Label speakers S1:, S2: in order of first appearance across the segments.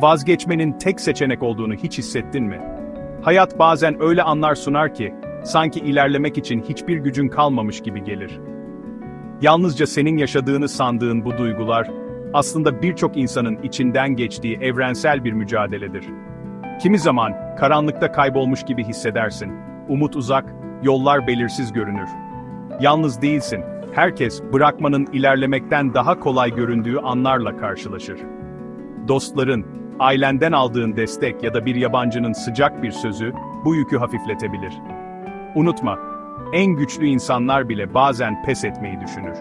S1: Vazgeçmenin tek seçenek olduğunu hiç hissettin mi? Hayat bazen öyle anlar sunar ki, sanki ilerlemek için hiçbir gücün kalmamış gibi gelir. Yalnızca senin yaşadığını sandığın bu duygular, aslında birçok insanın içinden geçtiği evrensel bir mücadeledir. Kimi zaman karanlıkta kaybolmuş gibi hissedersin. Umut uzak, yollar belirsiz görünür. Yalnız değilsin. Herkes bırakmanın ilerlemekten daha kolay göründüğü anlarla karşılaşır. Dostların, ailenden aldığın destek ya da bir yabancının sıcak bir sözü bu yükü hafifletebilir. Unutma, en güçlü insanlar bile bazen pes etmeyi düşünür.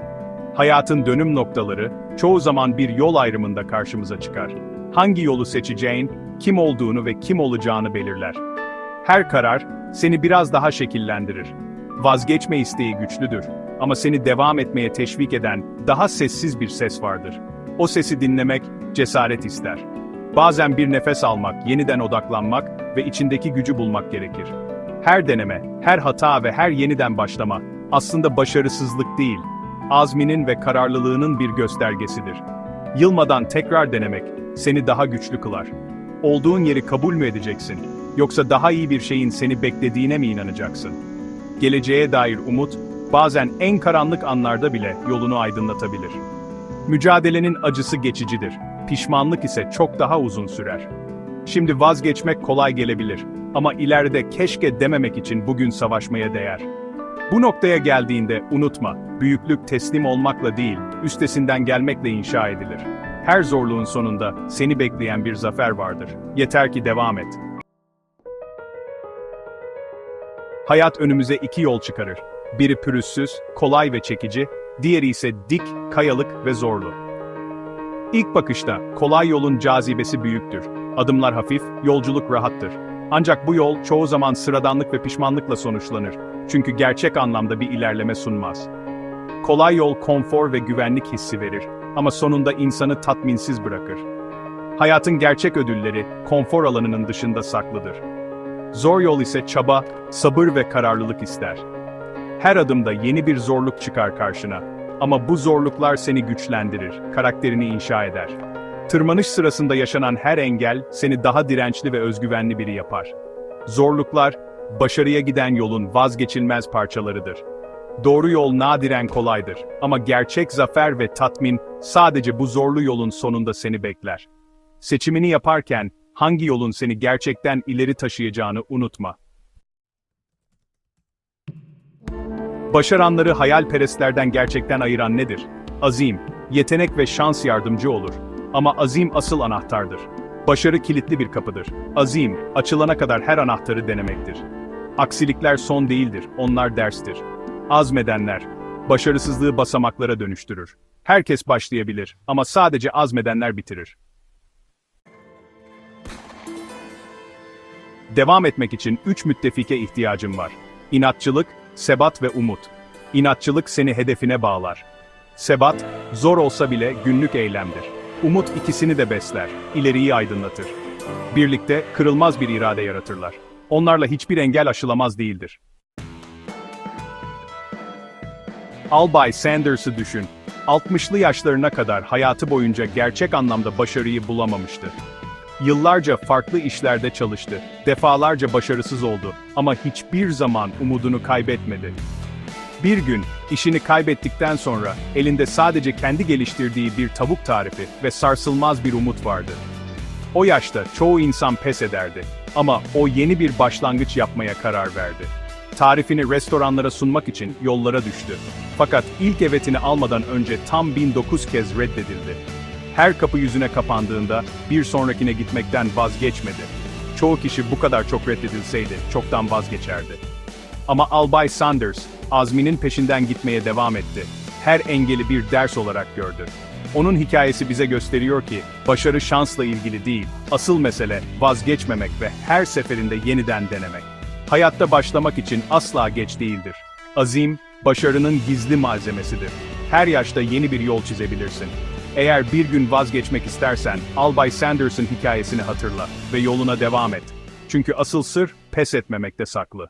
S1: Hayatın dönüm noktaları çoğu zaman bir yol ayrımında karşımıza çıkar. Hangi yolu seçeceğin, kim olduğunu ve kim olacağını belirler. Her karar seni biraz daha şekillendirir. Vazgeçme isteği güçlüdür ama seni devam etmeye teşvik eden daha sessiz bir ses vardır. O sesi dinlemek cesaret ister. Bazen bir nefes almak, yeniden odaklanmak ve içindeki gücü bulmak gerekir. Her deneme, her hata ve her yeniden başlama aslında başarısızlık değil, azminin ve kararlılığının bir göstergesidir. Yılmadan tekrar denemek seni daha güçlü kılar. Olduğun yeri kabul mü edeceksin? Yoksa daha iyi bir şeyin seni beklediğine mi inanacaksın? Geleceğe dair umut, bazen en karanlık anlarda bile yolunu aydınlatabilir. Mücadelenin acısı geçicidir, pişmanlık ise çok daha uzun sürer. Şimdi vazgeçmek kolay gelebilir ama ileride keşke dememek için bugün savaşmaya değer. Bu noktaya geldiğinde unutma, büyüklük teslim olmakla değil, üstesinden gelmekle inşa edilir. Her zorluğun sonunda seni bekleyen bir zafer vardır. Yeter ki devam et. Hayat önümüze iki yol çıkarır. Biri pürüzsüz, kolay ve çekici, diğeri ise dik, kayalık ve zorlu. İlk bakışta kolay yolun cazibesi büyüktür. Adımlar hafif, yolculuk rahattır. Ancak bu yol çoğu zaman sıradanlık ve pişmanlıkla sonuçlanır. Çünkü gerçek anlamda bir ilerleme sunmaz. Kolay yol konfor ve güvenlik hissi verir ama sonunda insanı tatminsiz bırakır. Hayatın gerçek ödülleri konfor alanının dışında saklıdır. Zor yol ise çaba, sabır ve kararlılık ister. Her adımda yeni bir zorluk çıkar karşına. Ama bu zorluklar seni güçlendirir, karakterini inşa eder. Tırmanış sırasında yaşanan her engel seni daha dirençli ve özgüvenli biri yapar. Zorluklar, başarıya giden yolun vazgeçilmez parçalarıdır. Doğru yol nadiren kolaydır ama gerçek zafer ve tatmin sadece bu zorlu yolun sonunda seni bekler. Seçimini yaparken hangi yolun seni gerçekten ileri taşıyacağını unutma. Başaranları hayalperestlerden gerçekten ayıran nedir? Azim, yetenek ve şans yardımcı olur. Ama azim asıl anahtardır. Başarı kilitli bir kapıdır. Azim, açılana kadar her anahtarı denemektir. Aksilikler son değildir, onlar derstir. Azmedenler, başarısızlığı basamaklara dönüştürür. Herkes başlayabilir ama sadece azmedenler bitirir. Devam etmek için üç müttefike ihtiyacım var. İnatçılık, sebat ve umut. İnatçılık seni hedefine bağlar. Sebat, zor olsa bile günlük eylemdir. Umut ikisini de besler, ileriyi aydınlatır. Birlikte kırılmaz bir irade yaratırlar. Onlarla hiçbir engel aşılamaz değildir. Albay Sanders'ı düşün. 60'lı yaşlarına kadar hayatı boyunca gerçek anlamda başarıyı bulamamıştı. Yıllarca farklı işlerde çalıştı, defalarca başarısız oldu ama hiçbir zaman umudunu kaybetmedi. Bir gün, işini kaybettikten sonra elinde sadece kendi geliştirdiği bir tavuk tarifi ve sarsılmaz bir umut vardı. O yaşta çoğu insan pes ederdi ama o yeni bir başlangıç yapmaya karar verdi. Tarifini restoranlara sunmak için yollara düştü. Fakat ilk evetini almadan önce tam 1009 kez reddedildi. Her kapı yüzüne kapandığında bir sonrakine gitmekten vazgeçmedi. Çoğu kişi bu kadar çok reddedilseydi çoktan vazgeçerdi. Ama Albay Sanders, azminin peşinden gitmeye devam etti. Her engeli bir ders olarak gördü. Onun hikayesi bize gösteriyor ki, başarı şansla ilgili değil, asıl mesele vazgeçmemek ve her seferinde yeniden denemek. Hayatta başlamak için asla geç değildir. Azim, başarının gizli malzemesidir. Her yaşta yeni bir yol çizebilirsin. Eğer bir gün vazgeçmek istersen, Albay Sanders'ın hikayesini hatırla ve yoluna devam et. Çünkü asıl sır pes etmemekte saklı.